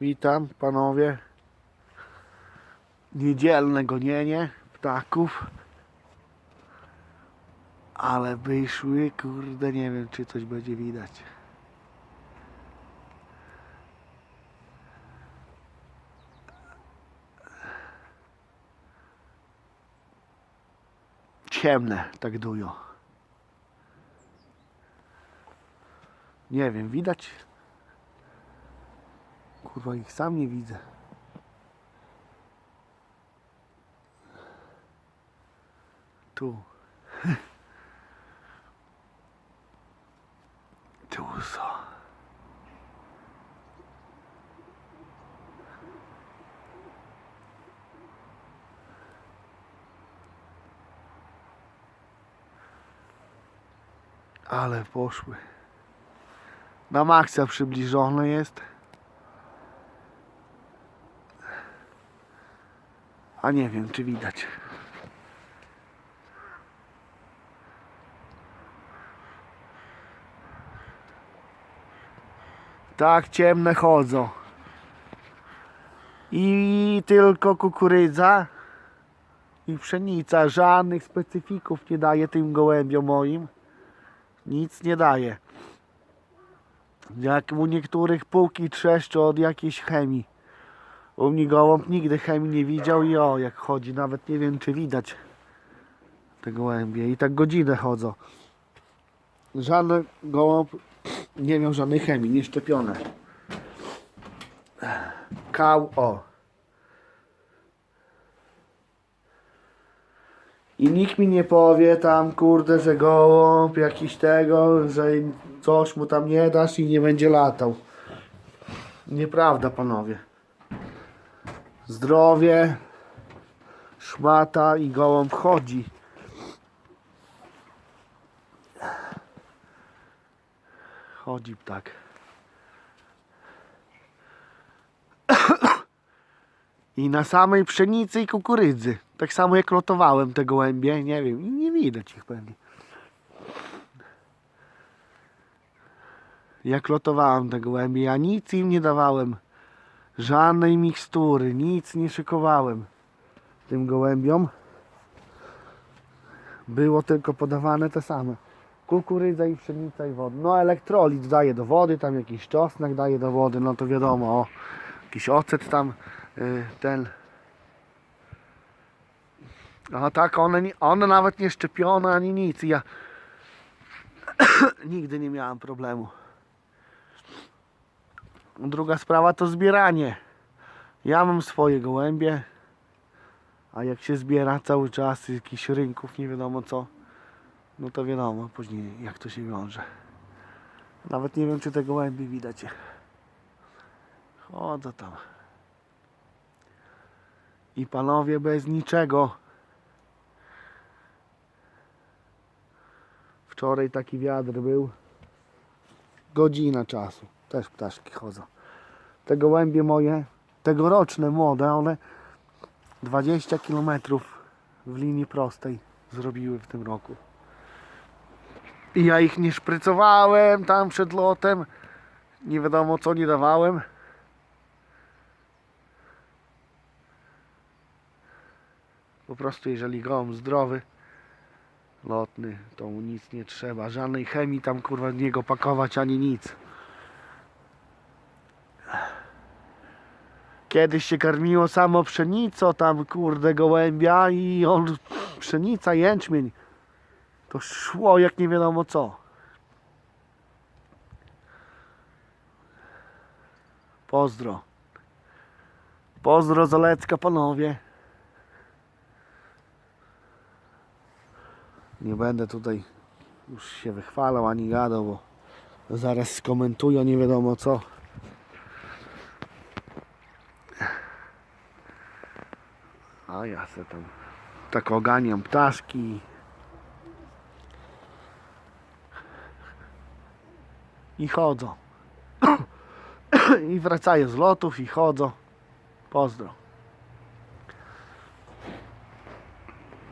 Witam panowie. Niedzielne gonienie ptaków. Ale wyszły, kurde, nie wiem czy coś będzie widać. Ciemne, tak dują. Nie wiem, widać? Kurwa, ich sam nie widzę. Tu. Tu są. Ale poszły. Na maksa przybliżone jest. A nie wiem, czy widać. Tak ciemne chodzą. I tylko kukurydza i pszenica. Żadnych specyfików nie daje tym gołębiom moim. Nic nie daje. Jak u niektórych półki trzeszczą od jakiejś chemii. U mnie gołąb nigdy chemii nie widział i o, jak chodzi, nawet nie wiem czy widać te gołębie. I tak godzinę chodzą. Żaden gołąb nie miał żadnej chemii, nie szczepione. Kał, o. I nikt mi nie powie tam, kurde, że gołąb jakiś tego, że coś mu tam nie dasz i nie będzie latał. Nieprawda, panowie. Zdrowie, szmata i gołąb chodzi. Chodzi ptak. I na samej pszenicy i kukurydzy. Tak samo jak lotowałem te gołębie, nie wiem, nie widać ich pewnie. Jak lotowałem te gołębie, ja nic im nie dawałem. Żadnej mikstury, nic nie szykowałem tym gołębiom. Było tylko podawane te same. Kukurydza i pszenica i woda. No elektrolit daje do wody, tam jakiś czosnek daje do wody, no to wiadomo, o, jakiś ocet tam, y, ten. A tak, one, one nawet nie szczepione ani nic. Ja nigdy nie miałem problemu. Druga sprawa to zbieranie. Ja mam swoje gołębie, a jak się zbiera cały czas jakichś rynków, nie wiadomo co, no to wiadomo później jak to się wiąże. Nawet nie wiem czy te gołębie widać. Chodzę tam. I panowie bez niczego. Wczoraj taki wiatr był. Godzina czasu. Też ptaszki chodzą. Te gołębie moje, tegoroczne młode, one 20 km w linii prostej zrobiły w tym roku. I ja ich nie szprycowałem tam przed lotem. Nie wiadomo co nie dawałem. Po prostu jeżeli gołąb zdrowy, lotny, to mu nic nie trzeba. Żadnej chemii tam kurwa niego pakować ani nic. Kiedyś się karmiło samo pszenicą, tam kurde gołębia i on pszenica, jęczmień. To szło jak nie wiadomo co. Pozdro. Pozdro Zalecka panowie. Nie będę tutaj już się wychwalał ani gadał, bo zaraz skomentują nie wiadomo co. A ja se tam tak oganiam ptaszki. I chodzą. I wracają z lotów i chodzą. Pozdro.